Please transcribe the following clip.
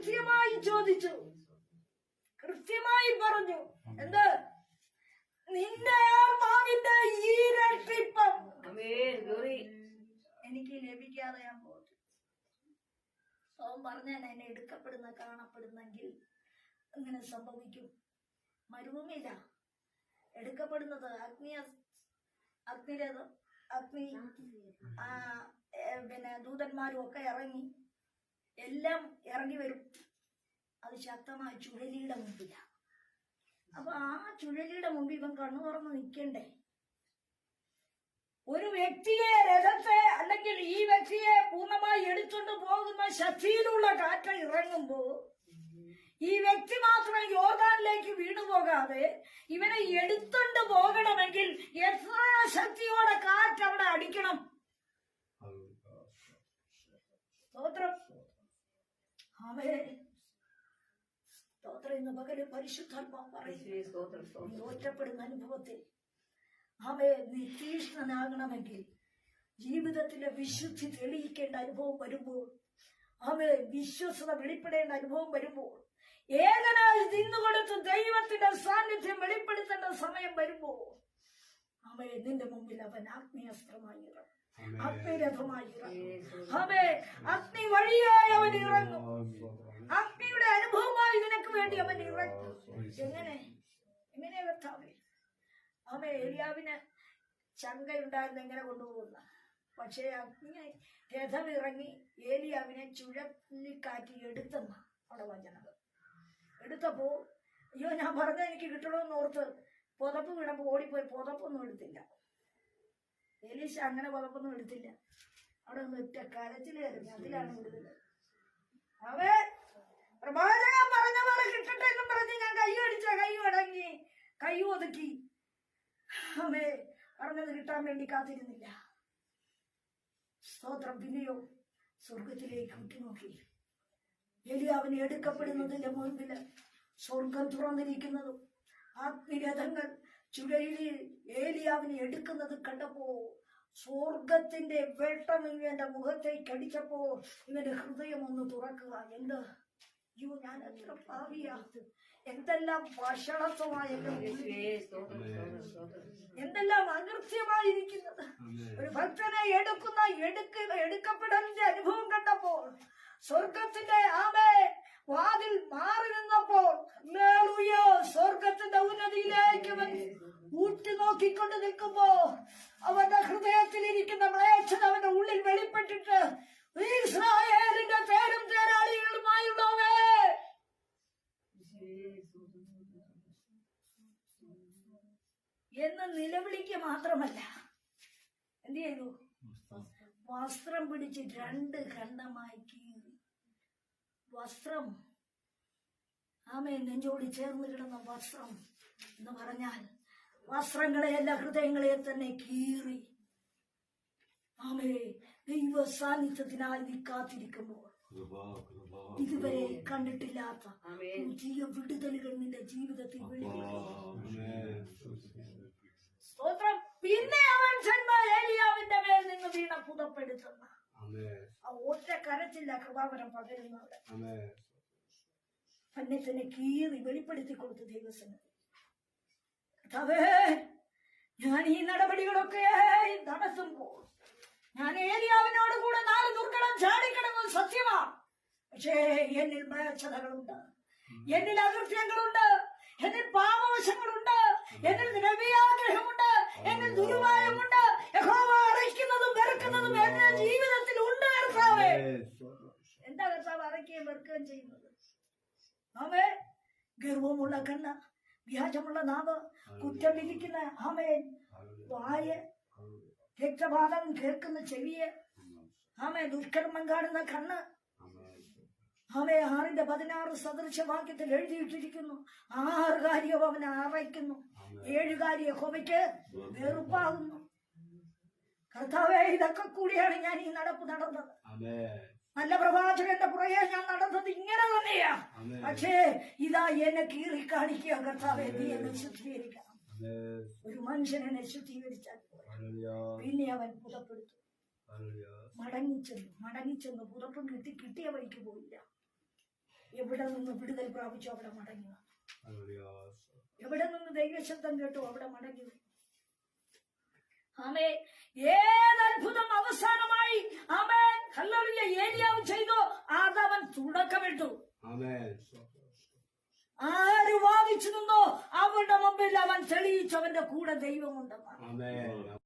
കൃത്യമായി ചോദിച്ചു. കൃത്യമായി പറഞ്ഞു. എന്ത്? നിന്റെ ആത്മാവിന്റെ ഈ രക്ഷിപ്പം. എനിക്ക് ലഭിക്കാതെ ഞാൻ പോകും അവൻ പറഞ്ഞാൽ എന്നെ എടുക്കപ്പെടുന്ന കാണപ്പെടുന്നെങ്കിൽ അങ്ങനെ സംഭവിക്കും. മരുഭൂമിയില്ല എടുക്കപ്പെടുന്നത് അഗ്നി അഗ്നിരഥം അഗ്നി പിന്നെ ദൂതന്മാരും ഒക്കെ ഇറങ്ങി എല്ലാം ഇറങ്ങി വരും. അത് ശക്തമായ ചുഴലിയുടെ മുമ്പിലാണ് അപ്പൊ ആ ചുഴലിയുടെ മുമ്പിൽ ഇവൻ കണ്ണു തുറന്ന് നിൽക്കണ്ടേ ഒരു വ്യക്തിയെ രഥത്തെ അല്ലെങ്കിൽ ഈ വ്യക്തിയെ പൂർണമായി എടുത്തുകൊണ്ട് പോകുന്ന ശക്തിയിലുള്ള കാറ്റ് ഇറങ്ങുമ്പോ ഈ വ്യക്തി മാത്രം യോഗാനിലേക്ക് വീണു പോകാതെ ഇവനെ എടുത്തുകൊണ്ട് പോകണമെങ്കിൽ എത്ര ശക്തിയോടെ കാറ്റ് അവിടെ അടിക്കണം സ്തോത്രം. അവരെ സ്തോത്രം ഇന്ന് പകരം പരിശുദ്ധാത്മാ പറയും ഒറ്റപ്പെടുന്ന അനുഭവത്തിൽ അവയെ നീ തീഷ്ണനാകണമെങ്കിൽ ജീവിതത്തിലെ വിശുദ്ധി തെളിയിക്കേണ്ട അനുഭവം വരുമ്പോൾ അവയെ വിശ്വസത വെളിപ്പെടേണ്ട അനുഭവം വരുമ്പോൾ ഏകനായി നിന്നുകൊടുത്ത് ദൈവത്തിന്റെ സാന്നിധ്യം വെളിപ്പെടുത്തേണ്ട സമയം വരുമ്പോൾ അവയെ നിന്റെ മുമ്പിൽ അവൻ ആത്മീയസ്ത്രമായി ഇറങ്ങും അഗ്നിരഥമായി അവയെ അഗ്നി വഴിയായി അവൻ ഇറങ്ങും. അഗ്നിയുടെ അനുഭവമായി നിനക്ക് വേണ്ടി അവൻ ഇറങ്ങും. എങ്ങനെ? എങ്ങനെ കർത്താവേ? അവൻ ഏലിയാവിന് ചങ്കയുണ്ടായിരുന്നു എങ്ങനെ കൊണ്ടുപോകുന്ന? പക്ഷേ അഗ്നി രഥം ഇറങ്ങി ഏലിയാവിനെ ചുഴലിക്കാറ്റി എടുത്തെന്ന അവിടെ വചനത് എടുത്തപ്പോ അയ്യോ ഞാൻ പറഞ്ഞ എനിക്ക് കിട്ടണമെന്ന് ഓർത്ത് പുതപ്പ് വീണപ്പോ ഓടിപ്പോയി. പുതപ്പൊന്നും എടുത്തില്ല. എലീശ അങ്ങനെ കുഴപ്പമൊന്നും എടുത്തില്ല. അവിടെ ഒറ്റ കരച്ചിലായിരുന്നു അതിലാണ് വിടുതൽ അവൻ പ്രവാചകൻ പറഞ്ഞ പോലെ കിട്ടട്ടെ എന്നും പറഞ്ഞ് ഞാൻ കൈ അടിച്ച കൈ അടങ്ങി കൈ ഒതുക്കി. അവേ പറഞ്ഞത് കിട്ടാൻ വേണ്ടി കാത്തിരുന്നില്ല. സ്തോത്രം പിന്നെയോ സ്വർഗത്തിലേക്ക് ഉറ്റുനോക്കി. എലിയാവിനെ എടുക്കപ്പെടുന്നതിന്റെ മുൻപിൽ സ്വർഗം തുറന്നിരിക്കുന്നതും ആത്മീയതങ്ങൾ ചുഴലിൽ ഏലിയാവിനെ എടുക്കുന്നത് കണ്ടപ്പോ സ്വർഗത്തിന്റെ വെട്ടം ഇവന്റെ മുഖത്തേക്ക് അടിച്ചപ്പോ ഇവന്റെ ഹൃദയം ഒന്ന് തുറക്കുക. എന്ത്? അയ്യോ ഞാൻ എത്ര പാവിയാ. എന്തെല്ലാം വഷളത്വമായ എന്റെ ഉള്ളിൽ. യേശുവേ, സ്തോത്രം, സ്തോത്രം, സ്തോത്രം. എന്തെല്ലാം അകൃത്യമായിരിക്കുന്നത്. ഒരു ഭക്തനെ എടുക്കുന്ന എടുക്ക എടുക്കപ്പെടലിന്റെ അനുഭവം കണ്ടപ്പോൾ സ്വർഗത്തിന്റെ ആമേ വാതിൽ മാറി നിന്നപ്പോൾ മേളുയോ സ്വർഗത്തിന്റെ ഉന്നതിയിലേക്ക് അവൻ ഊറ്റി നോക്കിക്കൊണ്ട് നിൽക്കുമ്പോ അവന്റെ ഹൃദയത്തിലിരിക്കുന്ന മ്ലേച്ഛത അവന്റെ ഉള്ളിൽ വെളിപ്പെട്ടിട്ട് പേരും തേരാളികളുമായുള്ളവേ. എന്ന് നിലവിളിക്ക് മാത്രമല്ല എന്ത് ചെയ്തു വസ്ത്രം പിടിച്ച് രണ്ട് ഖണ്ഡമായി കീറി വസ്ത്രം. ആമേ നെഞ്ചോടി ചേർന്ന് കിടന്ന വസ്ത്രം എന്ന് പറഞ്ഞാൽ വസ്ത്രങ്ങളെ എല്ലാ ഹൃദയങ്ങളെ തന്നെ കീറി. ആമേ ദൈവ സാന്നിധ്യത്തിനായി നീ കാത്തിരിക്കുമ്പോൾ ഇതുവരെ കണ്ടിട്ടില്ലാത്ത. പുതിയ വിടുതലുകൾ നിന്റെ ജീവിതത്തിൽ സ്തോത്രം. പിന്നെ അവൻ ജന്മ ഏലിയാവിന്റെ മേൽ നിന്ന് വീണ പുതപ്പെടുത്തുന്ന ആ ഒറ്റ കരച്ചില്ല കൃപാവരം പകരുന്നവിടെ തന്നെ തന്നെ കീറി വെളിപ്പെടുത്തി കൊടുത്തു ദൈവസന്നിധി കർത്താവേ ഞാൻ ഈ നടപടികളൊക്കെ നടത്തുമ്പോൾ ഞാൻ ഏലിയാവിനോട് കൂടെ നാല് ദുർഘടം ചാടിക്കിടന്നത് സത്യമാ പക്ഷേ എന്നിൽ മ്ലേച്ഛതകളുണ്ട് എന്നിൽ അകൃത്യങ്ങളുണ്ട് എന്നിൽ പാപവശങ്ങളുണ്ട് എന്നിൽ ദ്രവ്യാഗ്രഹമുണ്ട് എന്നിൽ ദുരുവായമുണ്ട് എന്താ കർത്താവ്? അറയ്ക്കുകയും വെറുക്കുകയും ചെയ്യുന്നത്. ആമേ ഗർവമുള്ള കണ്ണ് വ്യാജമുള്ള നാവ് കുറ്റം വിധിക്കുന്ന ആമേൻ വായ രക്തപാതം കേൾക്കുന്ന ചെവിയെ ആമേ ദുഷ്കർമ്മം കാണുന്ന കണ്ണ്. ആമേ ആറിന്റെ പതിനാറ് സദൃശവാക്യത്തിൽ എഴുതിയിട്ടിരിക്കുന്നു. ആറ് കാര്യവും അവനെ അറയ്ക്കുന്നു. ഏഴ് കാര്യ ഹോമയ്ക്ക് വെറുപ്പാകുന്നു. കർത്താവേ ഇതൊക്കെ കൂടിയാണ് ഞാൻ ഈ നടപ്പ് നടന്നത്. നല്ല പ്രവാചകന്റെ പുറകെ ഞാൻ നടന്നത് ഇങ്ങനെ തന്നെയാ. പക്ഷേ ഇതാ എന്നെ കീറി കാണിക്കുക കർത്താവെ നീ എന്നെ ശുദ്ധീകരിക്കണം. ഒരു മനുഷ്യനെ ശുദ്ധീകരിച്ചാൽ. പിന്നെ അവൻ പുതപ്പെടുത്തു. മടങ്ങിച്ചെന്നു. മടങ്ങിച്ചെന്നു. പുതപ്പും കിട്ടി കിട്ടിയ വഴിക്ക് പോയില്ല. എവിടെ നിന്ന് വിടുതൽ പ്രാപിച്ചു അവിടെ മടങ്ങി. എവിടെ നിന്ന് ദൈവശബ്ദം കേട്ടു അവിടെ മടങ്ങി വന്നു. ആമേ ഏത് അത്ഭുതം അവസാനമായി ആമേൻ. ഹല്ലേലൂയ ഏലിയാവ് ചെയ്തു. അതവൻ തുടക്കമിട്ടു. ആര് വാദിച്ചു നിന്നോ അവരുടെ മുമ്പിൽ അവൻ തെളിയിച്ചു. അവന്റെ കൂടെ ദൈവമുണ്ടെന്ന് Amen.